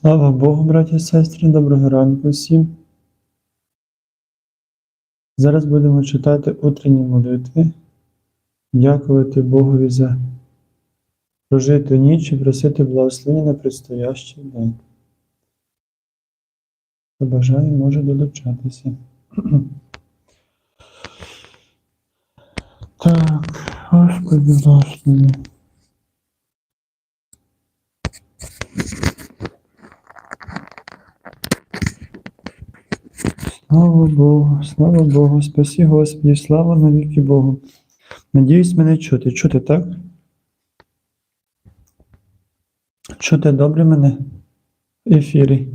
Слава Богу, браті і сестри, доброго ранку всім. Зараз будемо читати утренні молитви, дякувати Богові за прожиту ніч і просити благословення на предстоящий день. Хто може долучатися. Так, Господи, Господи. Слава Богу, слава Богу, спасі Господі, слава навіки Богу. Надіюсь, мене чути. Чути, так? Чути добре мене в ефірі.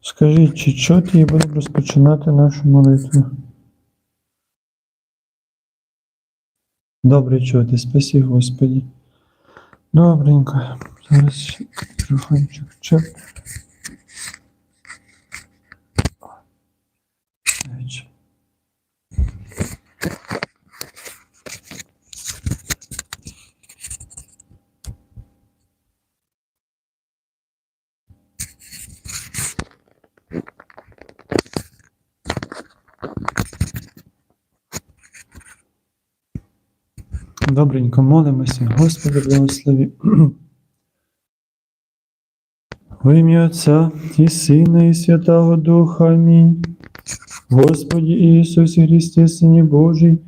Скажіть, чи чути і будемо розпочинати нашу молитву? Добре чути, спасі Господі. Добренько. Зараз мікрофончик чек. Добренько молимося, Господи, благослови. Во ім'я Отця і Сина, і Святого Духа. Амінь. Господи Иисусе Христе, Сыне Божий,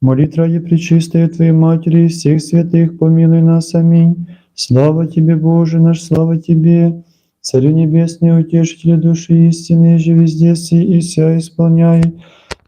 молитва и пречистая Твоей Матери и всех святых, помилуй нас, аминь. Слава Тебе, Боже наш, слава Тебе, Царю Небесный, утешителю души истины, же везде си и вся исполняй.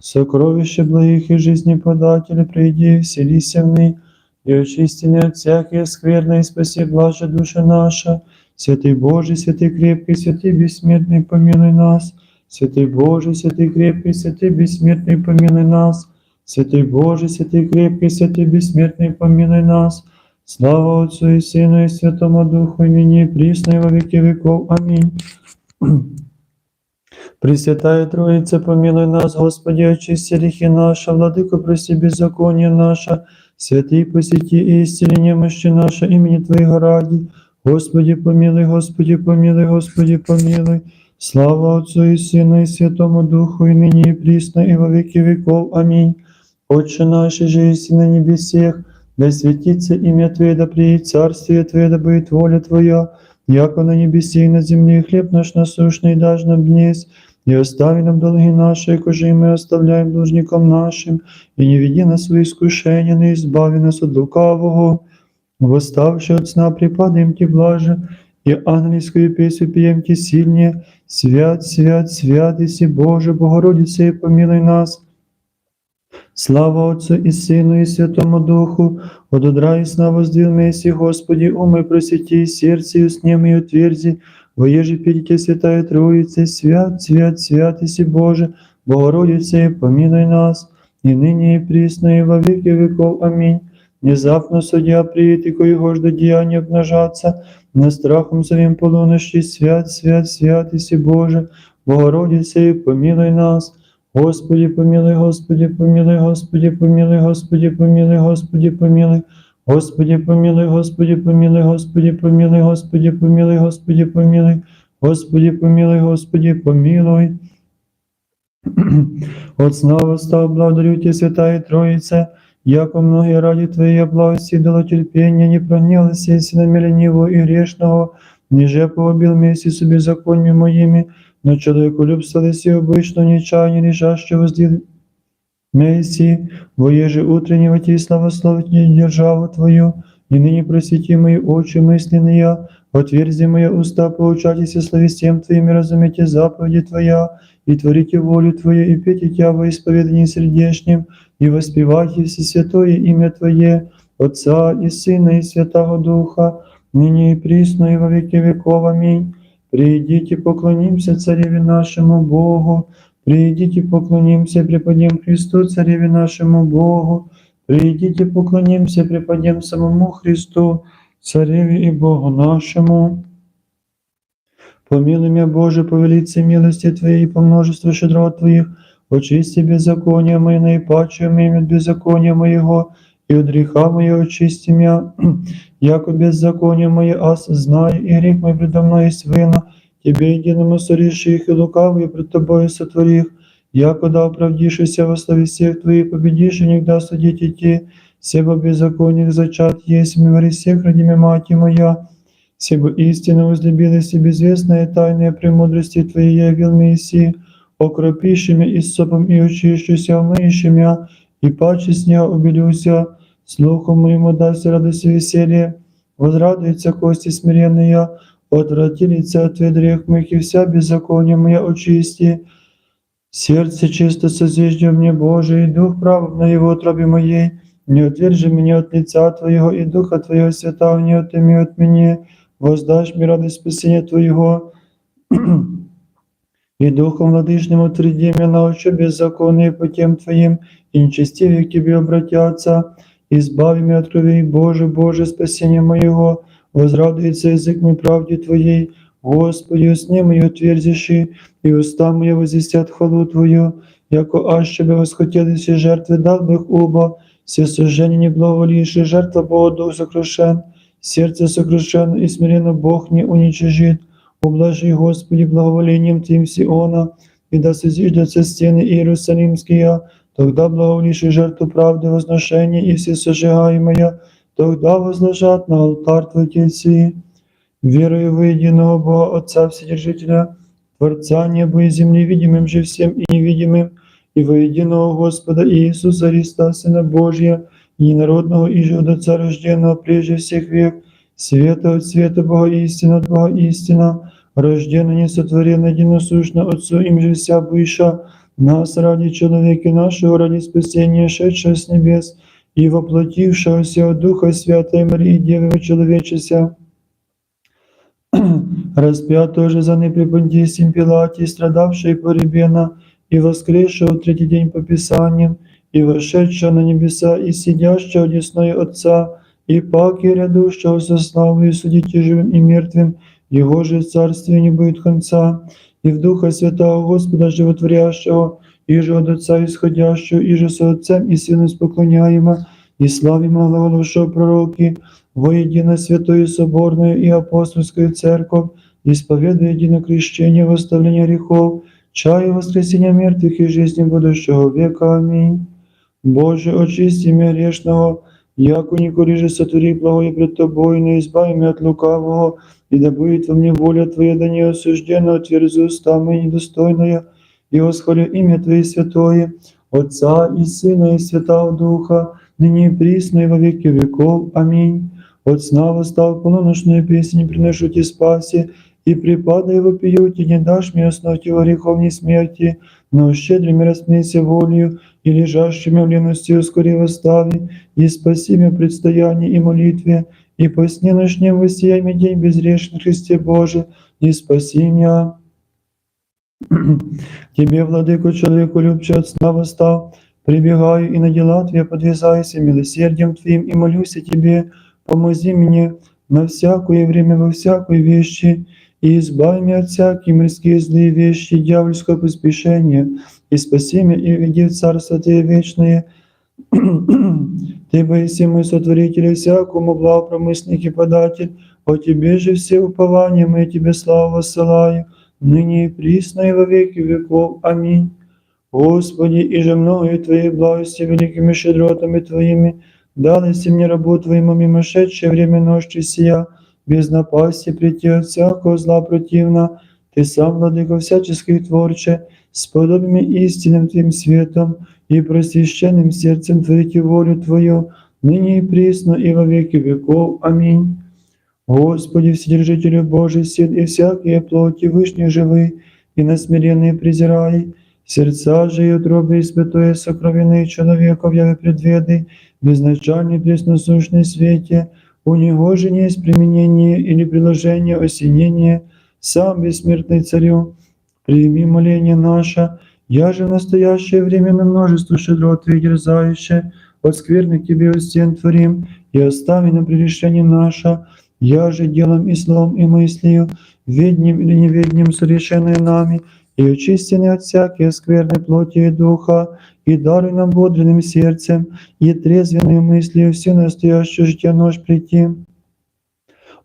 Сокровище благих и жизни подателя, приди, вселися в ны, и очисти не от всякой скверной, и спаси блажа душа наша. Святый Божий, святый крепкий, святый бессмертный, помилуй нас. Святый Боже, святый крепкий, святый бессмертный, помилуй нас. Святый Боже, святый крепкий, святый бессмертный, помилуй нас. Слава Отцу и Сыну и Святому Духу, и ныне и присно и во веки веков. Аминь. Пресвятая Троица, помилуй нас, Господи, очисти грехи наши, Владыка, прости беззаконие наше, святый посети и исцели немощи наши, имени Твоего ради. Господи, помилуй, Господи, помилуй, Господи, помилуй. Слава Отцу и Сыну и Святому Духу, и ныне и присно, и во веки веков. Аминь. Отче наш, же есть на небесех, да светится имя Твое, да приедет царствие Твое, да будет воля Твоя, яко на небесе и на земле хлеб наш насущный дашь нам днесь, и остави нам долги наши, кожи и мы оставляем должникам нашим, и не веди нас в свои искушения, но избави нас от лукавого. Восставши от сна припадаем Ти блаже, и ангельскую песню пьем Ти сильнее, Свят, свят, свят, Иси Боже, Богородице, и помилуй нас. Слава Отцу и Сыну и Святому Духу, от удра и сна воздвил Месси, Господи, умы просвети, сердце и снем и утверзи, воеже пейте Святая Троица, свят, свят, свят, Иси Боже, Богородице, помилуй нас, и ныне и присно, и во веки веков. Аминь. Внезапно судья приедет, и коего ждет деяния обнажаться, на страхом своим полунощи, свят, свят, свят, Иси Боже, Богородице, помилуй нас. Господи, помилуй, Господи, помилуй, Господи, помилуй, Господи, помилуй, Господи, помилуй. Господи, помилуй, Господи, помилуй, Господи, помилуй, Господи, помилуй, Господи, помилуй. Господи, помилуй, Господи, помилуй. От снова став благодарю Тебе, Святая Троица, яко многие ради Твоей благости дало терпение, не пронялось, если на ленивого и грешного, ниже поубил вместе с беззакониями моими, но человеку любствовались и обычно нечаяние лежащего Месси, воеже утреннего Ти славословить державу Твою, и ныне просвети мои очи мысленные, отверзи мои уста, поучайтесь словесем Твоим, и разумейте заповеди Твоя, и творите волю Твою, и пейте Тя во исповедании сердечнем, и воспевайте все святое имя Твое, Отца и Сына и Святого Духа, ныне и присно, и во веки веков. Аминь. Придите, поклонимся Цареве нашему Богу, придите, поклонимся, преподем Христу, Цареве нашему Богу, придите, поклонимся, преподем самому Христу, Цареве и Богу нашему. Помилуй меня, Боже, по велице милости Твоей по множеству щедрот Твоих, очисти беззакония мои, наипаче моим от беззакония моего, и от греха моего очисти меня, яко беззаконие мое ас знаю, и грех мой предо мной есть вина, Тебе единому соришь их, и лукавые пред Тобою сотворих, яко да оправдишься во славе всех Твоих, победишь, и нигда судить идти, себо беззаконных зачат есть, ми во всех родиме мати моя, себо истинно возлюбилась и безвестная тайная премудрости Твоей явил Мессии, окропиши меня исопом и очищуся, умыщи меня, и паче сня убелюся, слухом моему даст радость и веселье, возрадуется кости смиренные, отврати лица от грех моих, и вся беззаконие моя очисти. Сердце чисто созижди мне, Боже, и дух прав на его утробе моей, не отвержи меня от лица Твоего, и духа Твоего святого не отыми от меня, воздашь мне радость спасения Твоего, и духом владычным утверди меня научу беззаконные путем Твоим, и нечестивые к Тебе обратятся, избави меня от крови, Боже, Боже, спасение моего, возрадуется язык мой правде Твоей, Господи, усни мою отверзиши, и уста мои возвестят хвалу Твою, яко аще бы восхотелись и жертвы дал бы их оба, все сожжения не благоволившие, жертва Бога дух сокрушен, сердце сокрушено и смиренно Бог не уничижит. Ублажи, Господи, благоволением Твоим Сиона, и да созиждятся стены Иерусалимские, тогда благоволишь жертву правды возношения и все сожигаемое, тогда возложат на алтарь Твой тельцы. Верую в единого Бога, Отца Вседержителя, Творца неба и земли, видимым же всем и невидимым, и во единого Господа Иисуса Христа, Сына Божия, единородного и же от Отца рожденного прежде всех век, света от света Бога истина от Бога истина, рожденный, несотворенный, единосущно Отцу, им же вся выша, нас ради человека нашего, ради спасения, шедшего с небес, и воплотившегося от Духа Святой Марии, Девы человечеся, распятого же за непреподнесим Пилате, страдавший поребена, и воскресшего в третий день по Писаниям, и вошедшего на небеса, и сидящего одесной Отца, и паки рядущего со славой судите живым и мертвым, Его же царствие не будет конца, и в Духа Святого Господа Животворящего, и же от Отца исходящего, и же со Отцем и Сыном споклоняемо, и славимо глаголовшего пророки, воедино святую соборную и апостольскую церковь, исповедуя едино крещение, восставление грехов, чаю воскресения мертвых и жизни будущего века. Аминь. Боже, очисти меня грешного, яко николи же сотвори благое пред Тобой, не избави меня от лукавого, и да будет во мне воля Твоя, да не осужденно отверзу уста мои недостойная, и восхвалю имя Твое святое, Отца и Сына и Святого Духа, ныне и присно и во веки веков. Аминь. От сна восстал полуношную песнь, приношу Тебе спаси, и припадай вопию, Ти не дашь мне основать его греховней смерти, но щедрыми рассмейся волею, и лежащими в лености ускори восстави, и спаси меня в предстоянии и молитве, и по сне ночнем воссияй мне день безгрешный Христе Боже, и спаси меня. Тебе, владыко, человеку любче от сна восстал, прибегаю и на дела Твои подвязаюсь, и милосердием Твоим, и молюсь о Тебе, помози мне на всякое время, во всякой вещи, и избави меня от всякие мирские злые вещи, дьявольского поспешения, и спаси меня, и веди в Царство Твое вечное. Ты, Боиси, мой сотворитель, и всякому благопромысленник и податель, о Тебе же все упования мои, Тебе славу воссылаю, ныне и присно, и во веки веков. Аминь. Господи, и же мною Твоей благости великими щедротами Твоими, дались мне работу Твоему мимошедшее время ночи сия, без напасти прийти от всякого зла противна, Ты сам, владыко всяческих творче, с подобными истинным Твоим светом и просвященным сердцем творите волю Твою, ныне и присно, и во веки веков. Аминь. Господи, Вседержителю Божий, сил и всякие плоти вышних живы, и на смиренные презирай, сердца же и утробы и святое сокровенные человеков яве предведы, безначальный пресносущный свете, у него же не есть применение или приложение осенения, сам бессмертный царю, прими моление наше, я же в настоящее время на множество щедрот твоих дерзающее, от скверных тебе у стен творим, и остави на пререшение наше, я же делом и словом и мыслью, ведним или неведним совершенное нами, и очисти от всякие скверной плоти и духа, и даруй нам бодренным сердцем и трезвенной мыслью все настоящее житие нож прийти,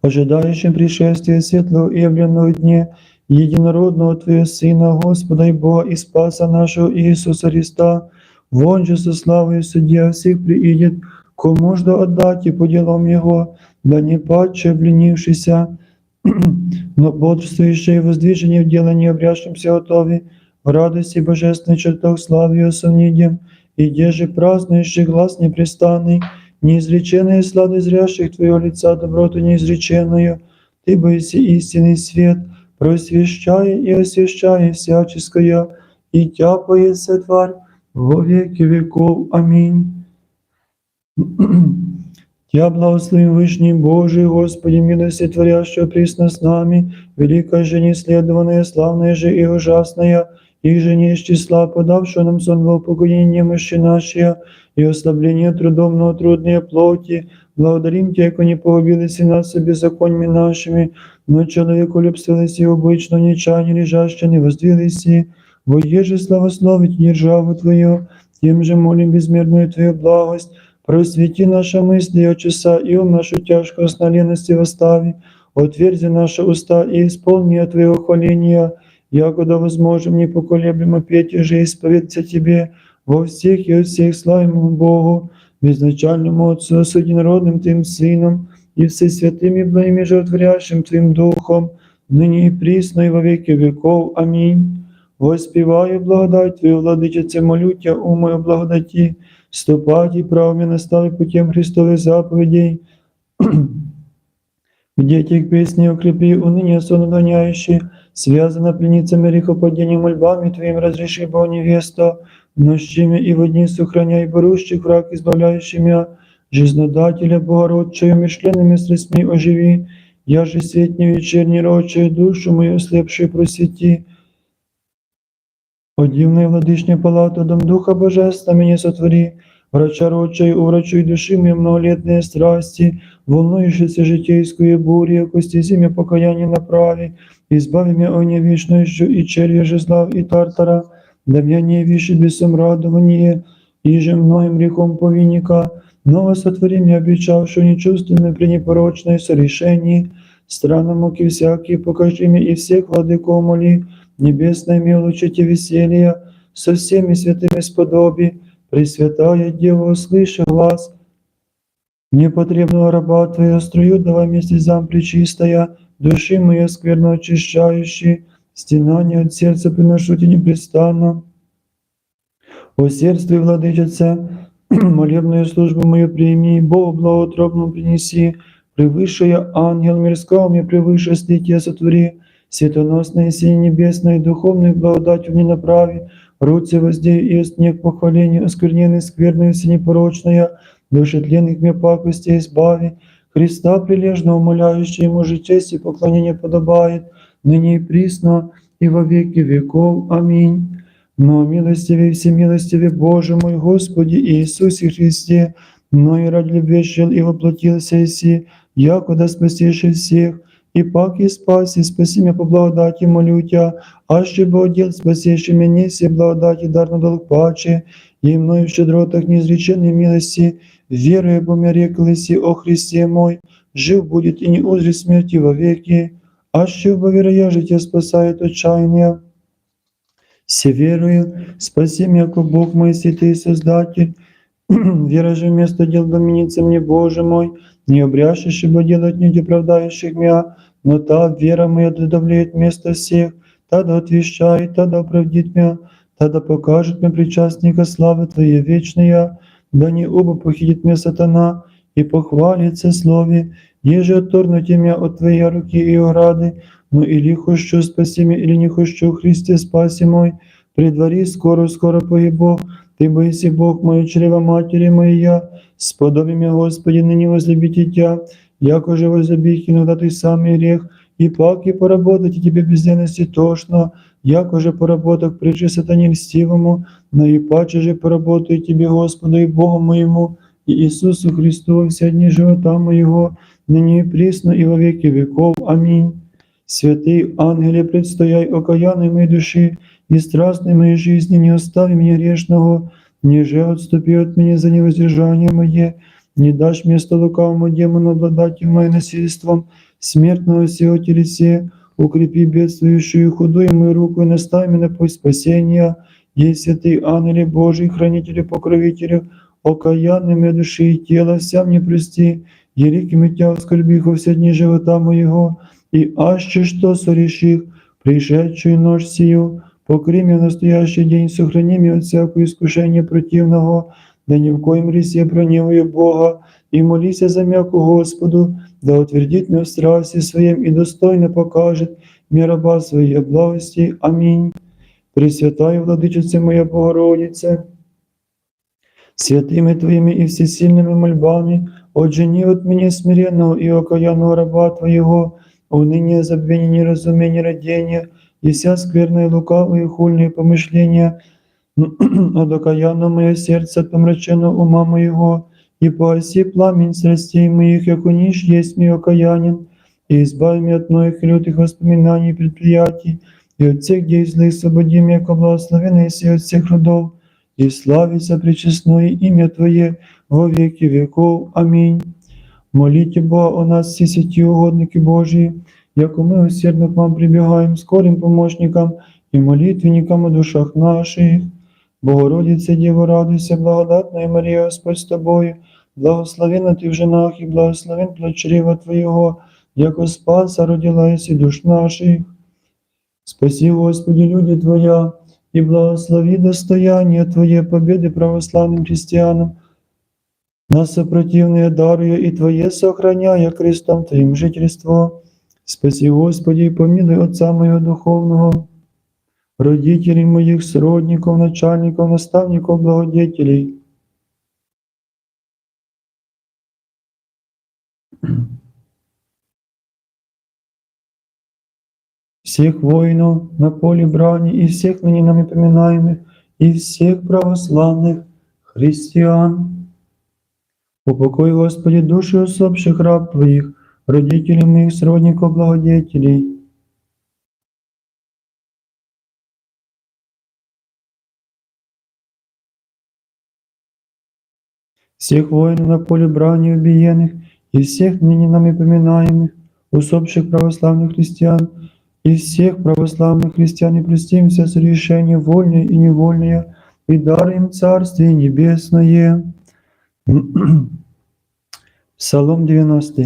ожидающим пришествия светлого и явленного дне, единородного Твоего Сына, Господа и Бога и Спаса нашего Иисуса Христа, вон же со славой судья всех приидет, кому ж отдать и по делам Его, да не падче обленившийся, но бодрствующие и воздвижение в дело не обрящимся готовы, в радости божественной чертах славы и сонидем, и деже празднующий глаз непрестанный, неизреченные слады зрящих Твоего лица доброту неизреченную, Ты боиси истинный свет, просвещай и освящай всяческое, и тяпается тварь во веки веков. Аминь. Тя благословим Вышний Божий, Господи, милости творящего присно с нами, великая же неследованная, славная же и ужасная, их же не из числа, подавшего нам сон во упокоение мощи нашей, и ослабление трудом на трудные плоти. Благодарим Тебя, яко не погубились и нас беззакониями нашими, но человеку любствовались и обычно нечаяние лежаще не воздвились и, во еже славословить державу Твою, тем же молим безмерную Твою благость, просвети наши мысли от часа и ум нашу тяжкую сналенности восстави, отверзи наши уста и исполни от Твоего хваления, якуда возможем непоколеблемо петь и же исповедаться Тебе во всех и от всех славимому Богу, безначальному Отцу, с единородным Твоим Сыном, и всесвятым и благим и животворящим Твоим Духом, ныне и присно и во веки веков. Аминь. Воспіваю благодать Твою, владичице, молю Тя, у мою благодаті, ступать и правами настави путем Христовых заповедей. Где тех песни укрепи, уныние сон угоняющий, связано пленницами грехопадения мольбами Твоим, разреши, Бог невесту, нощими и в дни сохраняй борущих враг, избавляющий меня, жизнодателя Богородчою, мишленными средствами оживи, я же свет не вечерний рочей, душу мою ослепшую просвети, Одівної владичня палату, дом Духа Божества мені сотвори, врача рочей, уврачуй души мои многолетные страсти, волнующейся житейскую бурю, кости зимя покаяние направи, избави меня о невечностью и червя жезлав и тартара, да меня не виши бесом радование, и же многим грехом повинника, ново сотвори меня, обещавшую нечувственное при непорочной сорешении, странно муки всякие, покажи мне и всех владыков моли, Небесное милочите веселья, со всеми святыми сподоби, Пресвятая Дева, услыши глаз, непотребного раба Твоя струю, давай вместе зам причистая, души моей скверно очищающей, стенание от сердца приношу тебе непрестанно. О сердце, владычице, молебную службу мою прими, Богу благоутробно принеси, превыше ангел мирского мне превыше слития сотвори, Светоносной синей небесной, духовной благодатью не направи, руце воздей и снег к похвалению, оскверненной скверной всенепорочная, души тленных мне пакости избави, Христа прилежно умоляющий ему же честь и поклонение подобает, ныне и присно, и во веки веков. Аминь. Но милостивый всемилостивый Боже мой Господи Иисусе Христе, но и ради любви шел и воплотился Иси, якуда спасишь всех, и пак и спаси, спаси меня по благодати, молю Тя, а ще Богодел, спасишь меня все благодати, дарно долг паче, и мною в щедротах неизреченной милости, веруя, бо мне реклися, о Христе мой, жив будет и не узрит смерти вовеки, а ще бо вероя життя спасает отчаяние. Все верую, спаси меня, как Бог мой, святый Создатель, Вера же вместо дел доменится мне, Боже мой, не обрящешь, ибо делать не оправдающих меня, но та вера моя додавляет место всех, та да отвещает, та да оправдит меня, та да покажет мне причастника славы Твоей вечная, да не оба похитит меня сатана и похвалится слове, еже отторнуть меня от Твоей руки и ограды, но или хочу спаси меня, или не хочу, Христе спаси мой, предвари скоро-скоро погибу, Ты боиси Бог мою чрева матери моя, сподоби меня, Господи, ныне возлюбить Тя, яко же возлюбить иногда Ты самый грех, и пак и поработать и Тебе безденности тошно, яко же поработок прежде сатане льстивому, но и паче же поработаю Тебе, Господу и Богу моему, и Иисусу Христу во все дни живота моего, ныне и присно и во веки веков. Аминь. Святый ангеле, предстояй окаянной моей души и страстной моей жизни, не остави меня грешного, ниже отступи от меня за невоздержание мое, не дашь место лукавому демону обладать моим насильством, смертного сего телесе, укрепи бедствующую худую мою руку и наставь меня путь спасения, если ты, ангеле Божий, хранителю, покровителю, окаянный моей души и тела, вся мне прости, великими тя оскорбиху все дни живота моего, и аще что сореших, пришедшую ночь сию, покри меня в настоящий день, сохрани меня от всякого искушения противного, да ни в коем ресе проневую Бога, и молися за мяку Господу, да утвердит меня в страсти своем и достойно покажет мне раба своей благости. Аминь. Пресвятая Владычице моя Богородице, святыми Твоими и всесильными мольбами, отжени от меня смиренного и окаянного раба Твоего, уныние, забвение, неразумение, родение, и вся скверная, лукавые, хульные помышления, от окаянного мое сердце, от помраченного ума моего, и погаси пламень страстей моих, як униж есть мой окаянин, и избави меня от многих лютых воспоминаний и предприятий, и от всех дей злых свободи меня, ко благословенный и от всех родов, и славится пречестное имя Твое во веки веков. Аминь. Молите Бога о нас, все святі угодники Божии, яко мы усердно к вам прибегаем, скорым помощникам и молитвенникам о душах наших. Богородице, Діво, радуйся, благодатная Марія, Господь з тобою, благословена ти в женах і благословен плод чрева Твоєго, яко спаса родилась і душ наших. Спаси, Господи, люди Твоя, и благослови достояние Твое победы православным христианам, нас сопротивные даруя и Твое сохраняя крестом Твоим жительство. Спаси, Господи, и помилуй Отца моего духовного, родителей моих, сродников, начальников, наставников, благодетелей. Всех воинов на поле брани и всех ныне нами поминаемых, и всех православных христиан. Упокой, Господи, души усопших раб Твоих, родителей моих, сродников, благодетелей. всех воинов на поле брани убиенных, и всех ныне нами поминаемых, усопших православных христиан, и всех православных христиан, и простим все совершения вольные и невольные, и дарим Царствие Небесное. Псалом 90.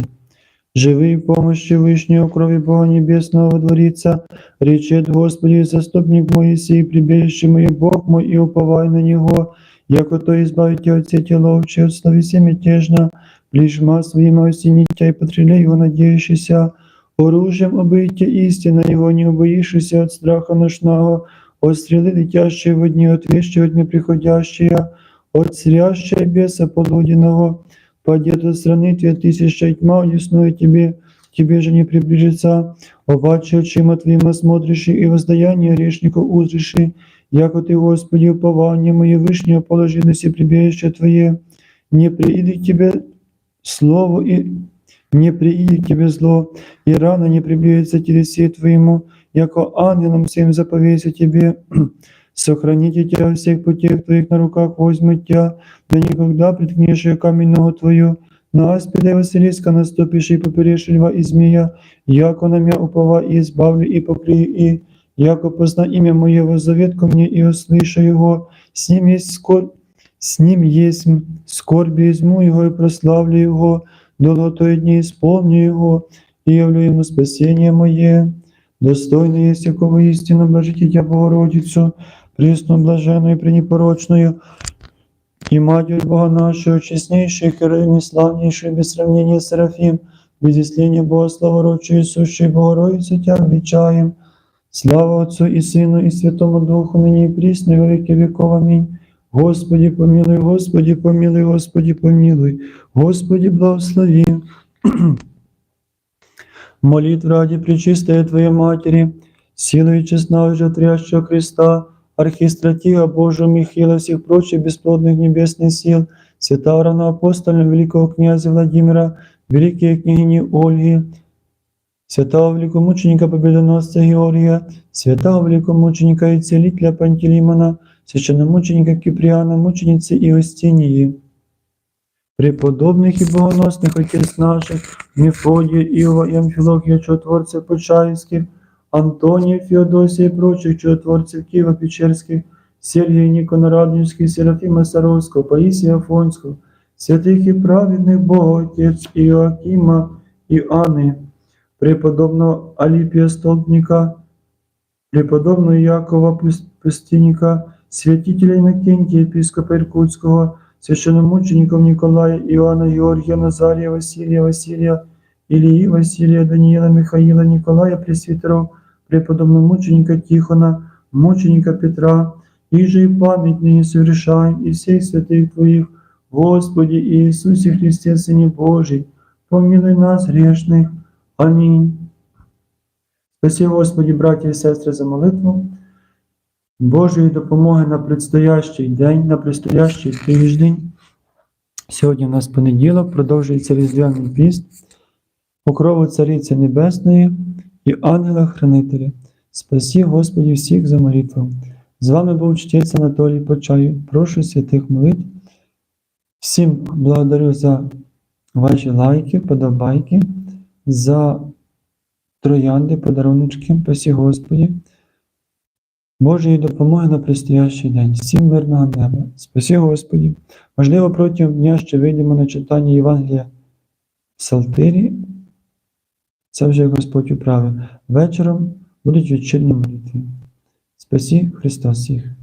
Живи в помощи Вышнего крови Бога Небесного водворится, речет Господи, заступник Моисей, прибежище мое, Бог мой, и уповай на Него, яко то избавите от сети ловчи, от словеси мятежно, плешма своим осенитя и потрелей его надеющийся, оружием обыйте истина его, не убоишься от страха ношного, от стрелы летящие в дни, от вещи от дня приходящие, от срящая беса полуденного, падет от страны твоя тысяча тьма, удесную тебе, тебе же не приближится, обаче очима твоим осмотришь и воздаяние грешников узришь, яко ты, Господи, упование мое вышнее положи на все прибежище Твое, не приидет тебе слово и не приидет тебе зло, и рано не приблизится телесе Твоему, яко ангелом всем заповеся Тебе, сохраните Тебя во всех путях Твоих на руках возьмут Тебя, да никогда приткнешь ее каменного Твою, на аспида Василиска наступишь и поперешь льва и змея, яко на меня упова и избавлю и покрию и, яко позна имя Моего завет ко мне и услыша его, с ним есть скорбь, с ним есть скорби изму его и прославлю его, долготой дни исполню его, и явлю ему спасение мое. Достойно есть якого истину блажите Тя Богородицу, пресну блаженную и пренепорочную, и Матерь Бога нашего, честнейший, и славнейший, без сравнения Серафим, без Бога, славородчую, сущей Богородицы Тя величаем. Слава Отцу и Сыну, и Святому Духу, ныне и присно, и во веки веков. Аминь. Господи, помилуй, Господи, помилуй, Господи, помилуй, Господи, благослови. Молитв ради Пречистая Твоей Матери, силой и честного животворящего Христа, архистратига Божия Михаила, всех прочих бесплодных небесных сил, святого равноапостоля великого князя Владимира, великие княгини Ольги, святого великомученика Победоносца Георгия, святого великомученика и целителя Пантелеймона, священномученика Киприана, мученицы Иостинии, преподобных и богоносных отец наших, Мефодия, Иова и Амфилохия, чудотворцев Почаевских, Антония, Феодосия и прочих чудотворцев Киева Печерских, Сергия Никона Радонежских, Серафима Саровского, Паисия Афонского, святых и праведных Боготец Иоакима и Анны, преподобного Алипия Столбника, преподобного Якова Пус- Пустинника, святителя Иннокентия, епископа Иркутского, священномучеников Николая, Иоанна, Георгия, Назария, Василия, Василия, Илии, Василия, Даниила, Михаила, Николая, пресвитеров, преподобного мученика Тихона, мученика Петра, и же и память ныне совершаем, и всех святых Твоих, Господи Иисусе Христе, Сыне Божий, помилуй нас грешных. Амінь. Спасі, Господі, браті і сестри, за молитву. Божої допомоги на предстоящий день, на предстоящий тиждень. Сьогодні у нас понеділок, продовжується Різдвяний піст, покрову Цариці Небесної і ангела-хранителя. Спасі, Господі, всіх за молитву. З вами був чтець Анатолій Почаю. Прошу святих молитв. Всім благодарю за ваші лайки, подобайки, за троянди, подаруночки, пасі Господі. Божої допомоги на предстоящий день. Всім мирного неба. Спасі Господі. Можливо, протягом дня ще вийдемо на читання Євангелія в Псалтирі. Це вже Господь управив. Вечором будуть вечірні молитви. Спасі Христос всіх.